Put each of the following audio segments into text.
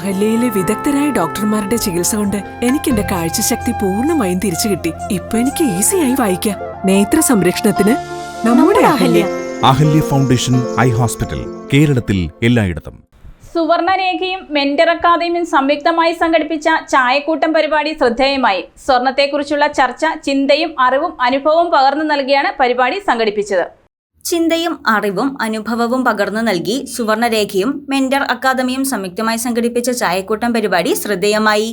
അഹല്യയിലെ വിദഗ്ധരായ ഡോക്ടർമാരുടെ ചികിത്സ കൊണ്ട് എനിക്ക് എന്റെ കാഴ്ചശക്തി പൂർണമായും തിരിച്ചു കിട്ടി. ഇപ്പൊ എനിക്ക് ഈസിയായി വായിക്കാം. നേത്ര സംരക്ഷണത്തിന് നമ്മുടെ Ahalya. Ahalya. Foundation eye hospital കേരളത്തിൽ എല്ലായിടത്തും. സുവർണരേഖയും മെന്റർ അക്കാദമിയും സംയുക്തമായി സംഘടിപ്പിച്ച ചായക്കൂട്ടം പരിപാടി ശ്രദ്ധേയമായി. സ്വർണത്തെക്കുറിച്ചുള്ള ചർച്ച ചിന്തയും അറിവും അനുഭവവും പകർന്നു നൽകിയാണ് പരിപാടി സംഘടിപ്പിച്ചത്. ചിന്തയും അറിവും അനുഭവവും പകർന്നു നൽകി സുവർണരേഖയും മെന്റർ അക്കാദമിയും സംയുക്തമായി സംഘടിപ്പിച്ച ചായക്കൂട്ടം പരിപാടി ശ്രദ്ധേയമായി.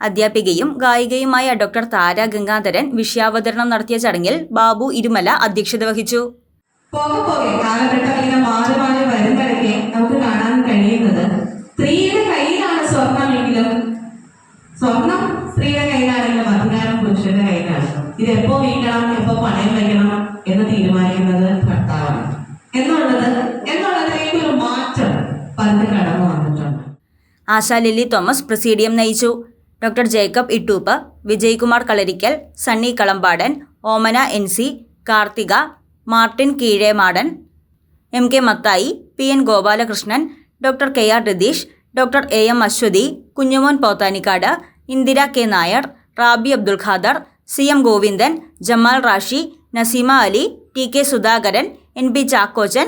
അധ്യാപികയും ഗായികയുമായ ഡോക്ടർ താര ഗംഗാധരൻ വിഷയാവതരണം നടത്തിയ ചടങ്ങിൽ ബാബു ഇരുമല അധ്യക്ഷത വഹിച്ചു. പോകെ പോകെ കാലഘട്ടം ഇങ്ങനെ മാറി നമുക്ക് കാണാൻ കഴിയുന്നത്. സ്ത്രീയുടെ കയ്യിലാണ് സ്വർണമെങ്കിലും സ്വർണം സ്ത്രീയുടെ കയ്യിലാണെങ്കിലും അധികാരം പുരുഷന്റെ കയ്യിലാണ്. ഇത് എപ്പോ വീക്കണം എപ്പോ പണയം വയ്ക്കണം എന്ന് തീരുമാനിക്കുന്നത് ഭർത്താവാണ്. എന്നുള്ളത് എന്നുള്ളതിലേക്ക് ഒരു മാറ്റം പലരും കടന്നു വന്നിട്ടുണ്ട്. ആശാ ലില്ലി തോമസ് പ്രസീഡിയം നയിച്ചു. Doctor Jacob Ittoop Vijaykumar Kalarikkal Sunny Kalampadan Omana N C Karthika Martin Keezhemadan M K Mathai P N Gopalakrishnan doctor K R Ratheesh doctor A M Aswathy Kunjumon Pothanikkad Indira K Nair Rabi Abdul Khader C M Govindan Jamal Rashi Naseema Ali T K Sudhakaran N P Chackochan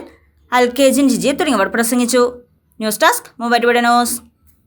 അൽക്കേജിൻ Jiji തുടങ്ങിയവർ പ്രസംഗിച്ചു. News desk Muvattupuzha news.